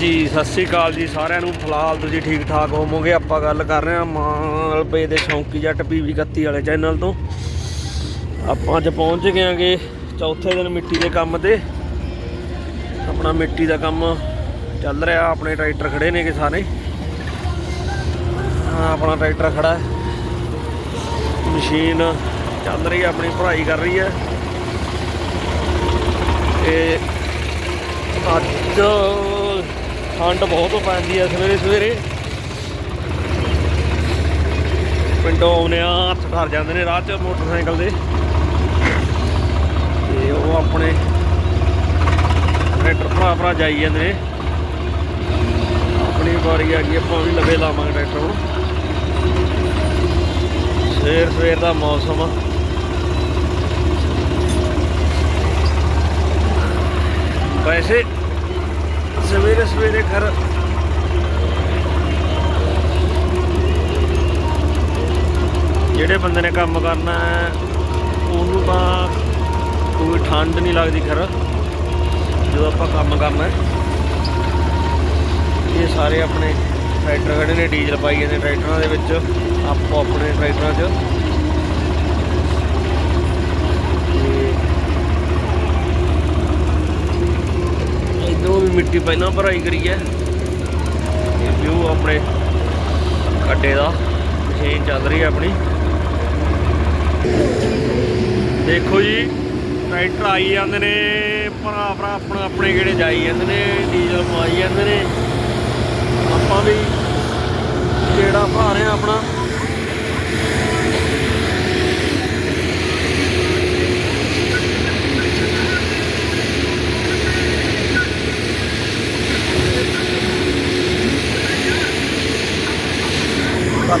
ਜੀ, ਸਤਿ ਸ੍ਰੀ ਅਕਾਲ ਜੀ, ਸਾਰਿਆਂ ਨੂੰ ਫਿਲਹਾਲ ਤੁਸੀਂ ਠੀਕ ਠਾਕ ਹੋਵੋਗੇ? ਆਪਾਂ ਗੱਲ ਕਰ ਰਹੇ ਹਾਂ ਮਾਲਪੇ ਦੇ ਸ਼ੌਂਕੀ ਜੱਟ ਪੀਵੀ 31 ਵਾਲੇ ਚੈਨਲ ਤੋਂ। ਆਪਾਂ ਅੱਜ ਪਹੁੰਚ ਗਏ ਆਂਗੇ ਚੌਥੇ ਦਿਨ ਮਿੱਟੀ ਦੇ ਕੰਮ ਤੇ। ਆਪਣਾ ਮਿੱਟੀ ਦਾ ਕੰਮ ਚੱਲ ਰਿਹਾ, ਆਪਣੇ ਟਰੈਕਟਰ ਖੜੇ ਨੇਗੇ ਸਾਰੇ। ਆਪਣਾ ਟਰੈਕਟਰ ਖੜਾ ਮਸ਼ੀਨ ਚੱਲ ਰਹੀ ਹੈ, ਆਪਣੀ ਭਰਾਈ ਕਰ ਰਹੀ ਹੈ। ਤੇ ਅੱਜ ਠੰਡ ਬਹੁਤ ਪੈਂਦੀ ਹੈ ਸਵੇਰੇ ਸਵੇਰੇ। ਪਿੰਡੋਂ ਆਉਂਦੇ ਆ, ਹੱਥ ਠਰ ਜਾਂਦੇ ਨੇ ਰਾਹ 'ਚ ਮੋਟਰਸਾਈਕਲ ਦੇ। ਤੇ ਉਹ ਆਪਣੇ ਟਰੈਕਟਰ ਭਰਾ ਭਰਾ ਜਾਈ ਜਾਂਦੇ ਨੇ। ਆਪਣੀ ਵਾਰੀ ਆ ਗਈ, ਆਪਾਂ ਵੀ ਲਵੇ ਲਾਵਾਂਗੇ ਟਰੈਕਟਰ ਹੁਣ। ਸਵੇਰ ਸਵੇਰ ਦਾ ਮੌਸਮ ਆ। ਵੈਸੇ ਸਵੇਰੇ ਸਵੇਰੇ ਘਰ। ਜਿਹੜੇ ਬੰਦੇ ਨੇ ਕੰਮ ਕਰਨਾ ਹੈ, ਉਹਨੂੰ ਤਾਂ ਕੋਈ ਠੰਡ ਨਹੀਂ ਲੱਗਦੀ ਖਰ ਜਦੋਂ ਆਪਾਂ ਕੰਮ ਕਰਨਾ ਇਹ ਸਾਰੇ ਆਪਣੇ ਟਰੈਕਟਰ ਖੜੇ ਨੇ, ਡੀਜ਼ਲ ਪਾਈ ਜਾਂਦੇ ਟਰੈਕਟਰਾਂ ਦੇ ਵਿੱਚ ਆਪੋ ਆਪਣੇ ਟਰੈਕਟਰਾਂ 'ਚ ਤੇ ਇਧਰੋਂ ਵੀ ਮਿੱਟੀ ਪਹਿਲਾਂ ਭਰਾਈ ਕਰੀ ਹੈ। ਇਹ ਵਿਊ ਆਪਣੇ ਖੱਡੇ ਦਾ ਮਸ਼ੀਨ ਚੱਲ ਰਹੀ ਹੈ ਆਪਣੀ। ਦੇਖੋ ਜੀ ਟਰੈਕਟਰ ਆਈ ਜਾਂਦੇ ਨੇ, ਭਰਾ ਭਰਾ ਆਪਣਾ ਆਪਣੇ ਕਿਹੜੇ ਜਾਈ ਜਾਂਦੇ ਨੇ ਡੀਜ਼ਲ ਪਵਾਈ ਜਾਂਦੇ ਨੇ। ਆਪਾਂ ਵੀ ਕਿਹੜਾ ਭਰਾ ਰਹੇ ਆਪਣਾ।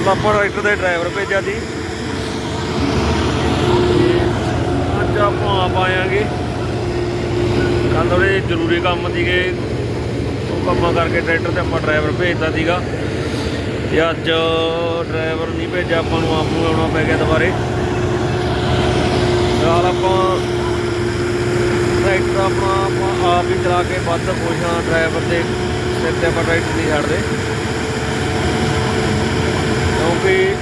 ਕੱਲ ਆਪਾਂ ਟਰੈਕਟਰ ਦੇ ਡਰਾਈਵਰ ਭੇਜਿਆ ਸੀ। ਅੱਜ ਆਪਾਂ ਆਪ ਆਵਾਂਗੇ ਕੱਲ ਉਹਦੇ ਜ਼ਰੂਰੀ ਕੰਮ ਸੀਗੇ। ਉਹ ਕੰਮਾਂ ਕਰਕੇ ਟਰੈਕਟਰ ਤੇ ਆਪਾਂ ਡਰਾਈਵਰ ਭੇਜਦਾ ਸੀਗਾ। ਤੇ ਅੱਜ ਡਰਾਈਵਰ ਨਹੀਂ ਭੇਜਿਆ, ਆਪਾਂ ਨੂੰ ਆਪ ਨੂੰ ਆਉਣਾ ਪੈ ਗਿਆ ਦੁਬਾਰੇ। ਨਾਲ ਆਪਾਂ ਟਰੈਕਟਰ ਆਪਣਾ ਆਪਾਂ ਆਪ ਹੀ ਚਲਾ ਕੇ ਵੱਧ ਖੁਸ਼ ਹਾਂ, ਡਰਾਈਵਰ ਦੇ ਸਿਰ ਤੇ ਆਪਾਂ ਟਰੈਕਟਰ ਨਹੀਂ ਛੱਡਦੇ। ਕਿਉਂਕਿ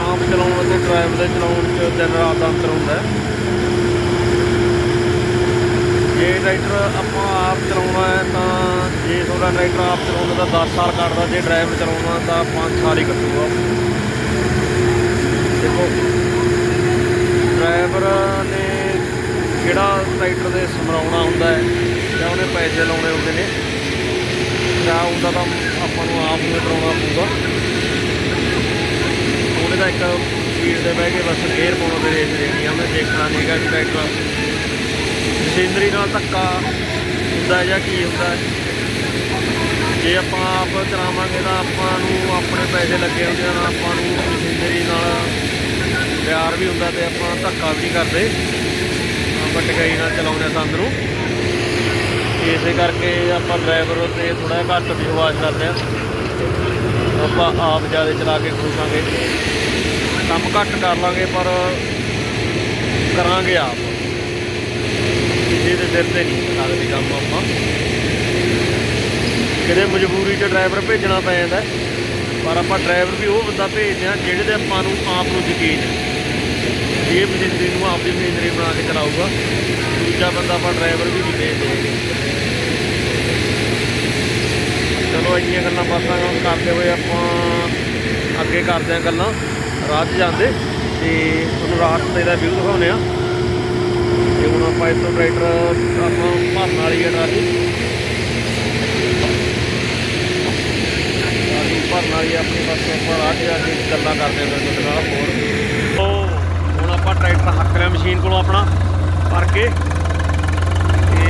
ਆਮ ਚਲਾਉਣ ਅਤੇ ਡਰਾਈਵਰ ਦੇ ਚਲਾਉਣ 'ਚ ਦਿਨ ਰਾਤ ਦਾ ਅੰਤਰ ਹੁੰਦਾ ਜੇ ਟਰੈਕਟਰ ਆਪਾਂ ਆਪ ਚਲਾਉਣਾ ਹੈ ਤਾਂ ਜੇ ਤੁਹਾਡਾ ਟਰੈਕਟਰ ਆਪ ਚਲਾਉਂਦਾ ਤਾਂ 10 ਸਾਲ ਕੱਢਦਾ, ਜੇ ਡਰਾਈਵਰ ਚਲਾਉਣਾ ਤਾਂ 5 ਸਾਲ ਹੀ ਕੱਢੂਗਾ। ਦੇਖੋ ਡਰਾਈਵਰ ਨੇ ਕਿਹੜਾ ਟਰੈਕਟਰ ਦੇ ਸਮਰਾਉਣਾ ਹੁੰਦਾ ਹੈ ਜਾਂ ਉਹਨੇ ਪੈਸੇ ਲਾਉਣੇ ਹੁੰਦੇ ਨੇ, ਜਾਂ ਉਹਦਾ ਤਾਂ ਆਪਾਂ ਨੂੰ ਆਪ ਨੂੰ ਹੀ ਕਰਾਉਣਾ ਪਊਗਾ। ਉਹਨੇ ਤਾਂ ਇੱਕ ਸਪੀਡ ਤੇ ਬਹਿ ਕੇ ਬਸ ਗੇਅਰ ਪਾਉਣਾ ਤੇ ਰੇਸ ਦੇਣੀ ਆ, ਮੈਂ ਦੇਖਣਾ ਨਹੀਂਗਾ ਕਿ ਟਰੈਕਟਰ ਮਸ਼ੀਨਰੀ ਨਾਲ ਧੱਕਾ ਹੁੰਦਾ ਜਾਂ ਕੀ ਹੁੰਦਾ? ਜੇ ਆਪਾਂ ਆਪ ਚਲਾਵਾਂਗੇ ਤਾਂ ਆਪਾਂ ਨੂੰ ਆਪਣੇ ਪੈਸੇ ਲੱਗੇ ਹੁੰਦੇ ਹਨ ਆਪਾਂ ਨੂੰ ਮਸ਼ੀਨਰੀ ਨਾਲ ਪਿਆਰ ਵੀ ਹੁੰਦਾ ਤੇ ਆਪਾਂ ਧੱਕਾ ਵੀ ਨਹੀਂ ਕਰਦੇ। ਆਪਾਂ ਨਾਲ ਚਲਾਉਂਦੇ ਹਾਂ ਸੰਦ ਨੂੰ। ਇਸੇ ਕਰਕੇ ਆਪਾਂ ਡਰਾਈਵਰ ਤੇ ਥੋੜਾ ਘੱਟ ਵਿਸ਼ਵਾਸ ਕਰਦੇ ਹਾਂ ਆਪਾਂ ਆਪ ਜ਼ਿਆਦਾ ਚਲਾ ਕੇ ਖੁਸ਼ਾਂਗੇ ਕੰਮ ਘੱਟ ਕਰ ਲਾਂਗੇ, ਪਰ ਕਰਾਂਗੇ ਆਪ। ਕਿਸੇ ਦੇ ਸਿਰ ਤੇ ਨਹੀਂ ਲੱਗਦੀ ਕੰਮ ਆਪਾਂ। ਕਿਤੇ ਮਜਬੂਰੀ 'ਚ ਡਰਾਈਵਰ ਭੇਜਣਾ ਪੈ ਜਾਂਦਾ ਪਰ ਆਪਾਂ ਡਰਾਈਵਰ ਵੀ ਉਹ ਬੰਦਾ ਭੇਜਦੇ ਆ ਜਿਹੜੇ ਦੇ ਆਪਾਂ ਨੂੰ ਆਪ ਨੂੰ ਯਕੀਨ ਹੈ। ਵੀ ਇਹ ਮਸ਼ੀਨਰੀ ਨੂੰ ਆਪ ਦੀ ਮਸ਼ੀਨਰੀ ਬਣਾ ਕੇ ਚਲਾਊਗਾ ਦੂਜਾ ਬੰਦਾ ਆਪਾਂ ਡਰਾਈਵਰ ਵੀ ਨਹੀਂ ਭੇਜਦੇ ਚਲੋ, ਇੰਨੀਆਂ ਗੱਲਾਂ ਬਾਤਾਂ ਹੁਣ ਕਰਦੇ ਹੋਏ ਆਪਾਂ ਅੱਗੇ ਕਰਦੇ ਹਾਂ ਗੱਲਾਂ। ਰਾਹ ਜਾਂਦੇ ਤੇ ਤੁਹਾਨੂੰ ਰਾਤ ਦਾ ਵਿਊ ਦਿਖਾਉਂਦੇ ਆ ਤੇ ਹੁਣ ਆਪਾਂ ਇੱਥੋਂ ਟਰੈਕਟਰ ਆਪਾਂ ਭਰਨ ਵਾਲੀ ਹੈ ਟਰਾਲੀ। ਟਰਾਲੀ ਭਰਨ ਵਾਲੀ ਆ, ਆਪਣੀ ਬਸ ਆਪਾਂ ਰਾਹ 'ਚ ਜਾ ਕੇ ਗੱਲਾਂ ਕਰਦੇ ਹਾਂ ਤੁਹਾਡੇ ਨਾਲ ਹੋਰ। ਉਹ ਹੁਣ ਆਪਾਂ ਟਰੈਕਟਰ ਹੱਕ ਲਿਆ ਮਸ਼ੀਨ ਕੋਲੋਂ ਆਪਣਾ ਭਰ ਕੇ। ਤੇ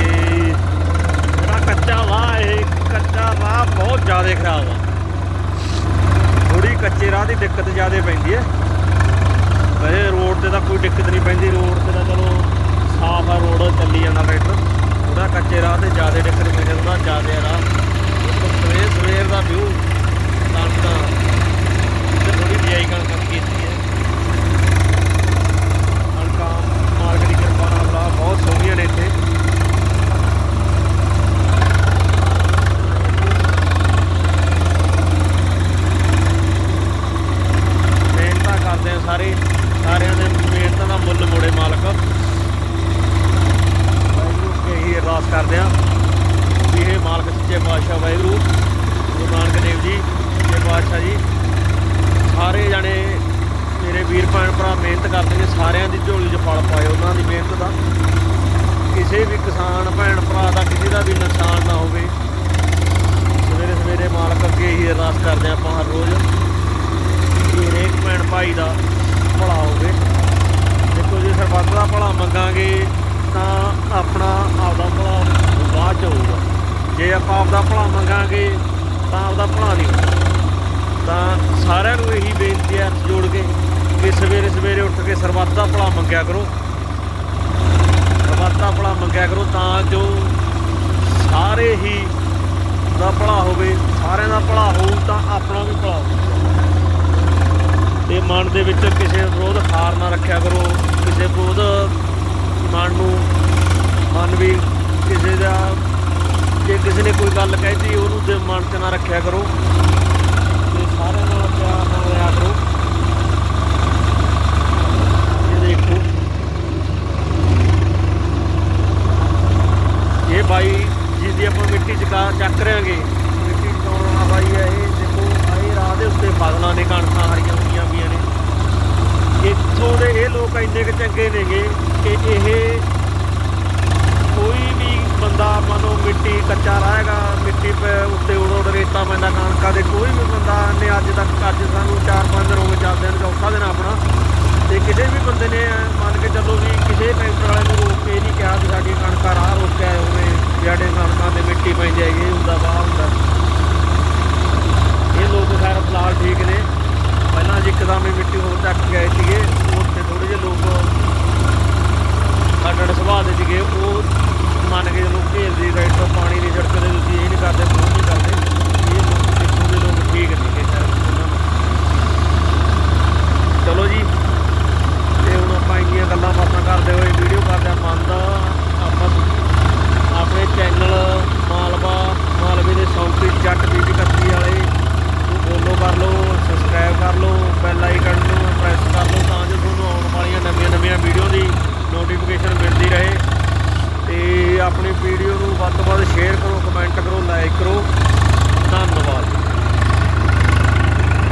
ਜਿਹੜਾ ਕੱਚਾ ਵਾਹ, ਇਹ ਕੱਚਾ ਰਾਹ ਬਹੁਤ ਜ਼ਿਆਦਾ ਖਰਾਬ ਆ। ਥੋੜੀ ਕੱਚੇ ਰਾਹ ਦੀ ਦਿੱਕਤ ਜ਼ਿਆਦਾ ਪੈਂਦੀ ਹੈ। ਵੈਸੇ ਰੋਡ ਤੇ ਤਾਂ ਕੋਈ ਦਿੱਕਤ ਨਹੀਂ ਪੈਂਦੀ, ਰੋਡ ਤੇ ਤਾਂ ਚਲੋ ਸਾਫ਼ ਆ, ਰੋਡ ਚੱਲੀ ਜਾਂਦਾ ਟਰੈਕਟਰ। ਉਹਦਾ ਕੱਚੇ ਰਾਹ ਤੇ ਜ਼ਿਆਦਾ ਦਿੱਕਤ ਪੈਂਦੀ, ਉਹਦਾ ਜ਼ਿਆਦਾ ਰਾਹ। ਸਵੇਰ ਸਵੇਰ ਦਾ ਵਿਊ ਤਾਂ ਤਾਂ ਥੋੜੀ ਬਿਜਾਈ ਕਣਕ ਕੀਤੀ ਹੈ ਕਣਕਾਂ ਮਾਲਕ ਦੀ ਕਿਰਪਾ ਨਾਲ ਰਾਹ ਬਹੁਤ ਸੋਹਣੀਆਂ ਨੇ ਇੱਥੇ ਪਾਤਸ਼ਾਹ ਵਾਹਿਗੁਰੂ ਗੁਰੂ ਨਾਨਕ ਦੇਵ ਜੀ ਇਹ ਪਾਤਸ਼ਾਹ ਜੀ ਸਾਰੇ ਜਾਣੇ ਮੇਰੇ ਵੀਰ ਭੈਣ ਭਰਾ ਮਿਹਨਤ ਕਰਦੇ ਨੇ ਸਾਰਿਆਂ ਦੀ ਝੋਲੀ 'ਚ ਫਲ ਪਾਏ, ਉਹਨਾਂ ਦੀ ਮਿਹਨਤ ਦਾ। ਕਿਸੇ ਵੀ ਕਿਸਾਨ, ਭੈਣ ਭਰਾ ਦਾ ਕਿਸੇ ਦਾ ਵੀ ਨੁਕਸਾਨ ਨਾ ਹੋਵੇ। ਸਵੇਰੇ ਸਵੇਰੇ ਮਾਲਕ ਅੱਗੇ ਹੀ ਅਰਦਾਸ ਕਰਦੇ ਹਾਂ ਆਪਾਂ ਹਰ ਰੋਜ਼ ਕਿ ਹਰੇਕ ਭੈਣ ਭਾਈ ਦਾ ਭਲਾ ਹੋਵੇ। ਦੇਖੋ ਜੇ ਸਰਬੱਤ ਦਾ ਭਲਾ ਮੰਗਾਂਗੇ, ਤਾਂ ਆਪਣਾ ਆਪਦਾ ਭਲਾ ਬਾਅਦ ਚ ਹੋਊਗਾ। ਜੇ ਆਪਾਂ ਆਪਦਾ ਭਲਾ ਮੰਗਾਂਗੇ, ਤਾਂ ਆਪਦਾ ਭਲਾ ਨਹੀਂ ਹੋਣਾ ਤਾਂ ਸਾਰਿਆਂ ਨੂੰ ਇਹੀ ਬੇਨਤੀ ਹੈ ਜੋੜ ਕੇ ਕਿ ਸਵੇਰੇ ਸਵੇਰੇ ਉੱਠ ਕੇ ਸਰਬੱਤ ਦਾ ਭਲਾ ਮੰਗਿਆ ਕਰੋ। ਸਰਬੱਤ ਦਾ ਭਲਾ ਮੰਗਿਆ ਕਰੋ ਤਾਂ ਜੋ ਸਾਰੇ ਹੀ ਦਾ ਭਲਾ ਹੋਵੇ, ਸਾਰਿਆਂ ਦਾ ਭਲਾ ਹੋਊ ਤਾਂ ਆਪਣਾ ਵੀ ਭਲਾ ਹੋਊ ਤੇ ਮਨ ਦੇ ਵਿੱਚ ਕਿਸੇ ਵਿਰੋਧ ਹਾਰ ਨਾ ਰੱਖਿਆ ਕਰੋ, ਕਿਸੇ ਵਿਰੋਧ ਮਨ ਨੂੰ ਮਨ ਵੀ ਕਿਸੇ ਦਾ ਜੇ ਕਿਸੇ ਨੇ ਕੋਈ ਗੱਲ ਕਹਿਤੀ ਉਹਨੂੰ ਦੇ ਮਨ 'ਚ ਨਾ ਰੱਖਿਆ ਕਰੋ। ਤੇ ਸਾਰਿਆਂ ਨਾਲ ਪਿਆਰ ਨਾਲ ਰਿਹਾ ਕਰੋ। ਇੱਥੋਂ ਦੇ ਇਹ ਲੋਕ ਇੰਨੇ ਕਿ ਚੰਗੇ ਨੇਗੇ ਕਿ ਇਹ ਕੋਈ ਵੀ ਬੰਦਾ ਮਨੋ ਮਿੱਟੀ ਕੱਚਾ ਰਹੇਗਾ, ਮਿੱਟੀ ਉੱਤੇ ਉੜ ਉੜ ਰੇਤਾ ਪੈਂਦਾ ਕਣਕਾਂ ਦੇ, ਕੋਈ ਵੀ ਬੰਦਾ ਨੇ ਅੱਜ ਤੱਕ, ਅੱਜ ਸਾਨੂੰ ਚਾਰ ਪੰਜ ਦਿਨ ਚੱਲਦੇ ਨੇ ਚੌਥਾ ਦਿਨ ਆਪਣਾ, ਤੇ ਕਿਸੇ ਵੀ ਬੰਦੇ ਨੇ ਮੰਨ ਕੇ ਚੱਲੋ ਵੀ ਕਿਸੇ ਟਰੈਕਟਰ ਵਾਲੇ ਨੂੰ ਰੋਕ ਕੇ ਨਹੀਂ ਕਿਹਾ ਵੀ ਸਾਡੀ ਕਣਕਾਂ ਰਾਹ ਰੋਕਿਆ ਹੋਵੇ ਜਿਹੜੇ ਕਣਕਾਂ ਤੇ ਮਿੱਟੀ ਪੈਂਦੀ ਹੈਗੀ ਹੁੰਦਾ ਬਾਹ ਹੁੰਦਾ। ਇਹ ਲੋਕ ਖੈਰ ਪਲਾਲ ਠੀਕ ਨੇ। ਪਹਿਲਾਂ ਜੀ ਇੱਕਦਮ ਹੀ ਮਿੱਟੀ ਹੋਰ ਤੱਕ ਗਏ ਸੀਗੇ। ਸੀਗੇ ਉਹ ਮੰਨ ਕੇ ਜਦੋਂ ਘੇਰਦੇ ਰਾਈਟ ਤੋਂ ਪਾਣੀ ਨਹੀਂ ਛਿੜਕਦੇ ਤੁਸੀਂ ਇਹ ਨਹੀਂ ਕਰਦੇ, ਉਹ ਨਹੀਂ ਕਰਦੇ। ਇਹ ਲੋਕ ਦੇਖੋ ਦੇ ਲੋਕ ਠੀਕ ਨਹੀਂ ਸਰ ਚਲੋ ਜੀ, ਤੇ ਹੁਣ ਆਪਾਂ ਇੰਨੀਆਂ ਗੱਲਾਂ ਬਾਤਾਂ ਕਰਦੇ ਹੋਏ ਵੀਡੀਓ ਕਰਦੇ ਆਪਾਂ ਦਾ ਆਪਾਂ ਆਪਣੇ ਚੈਨਲ ਮਾਲਵਾ, ਮਾਲਵੇ ਦੇ ਸੌਂਪੀ ਜੱਟ ਬੀਬੀ ਕੱਤੀ ਵਾਲੇ ਨੂੰ ਫੋਲੋ ਕਰ ਲਓ ਸਬਸਕ੍ਰਾਈਬ ਕਰ ਲਓ ਬੈਲ ਆਈਕਨ ਆਪਣੀ ਵੀਡੀਓ ਨੂੰ ਵੱਧ ਤੋਂ ਵੱਧ ਸ਼ੇਅਰ ਕਰੋ ਕਮੈਂਟ ਕਰੋ ਲਾਈਕ ਕਰੋ। ਧੰਨਵਾਦ।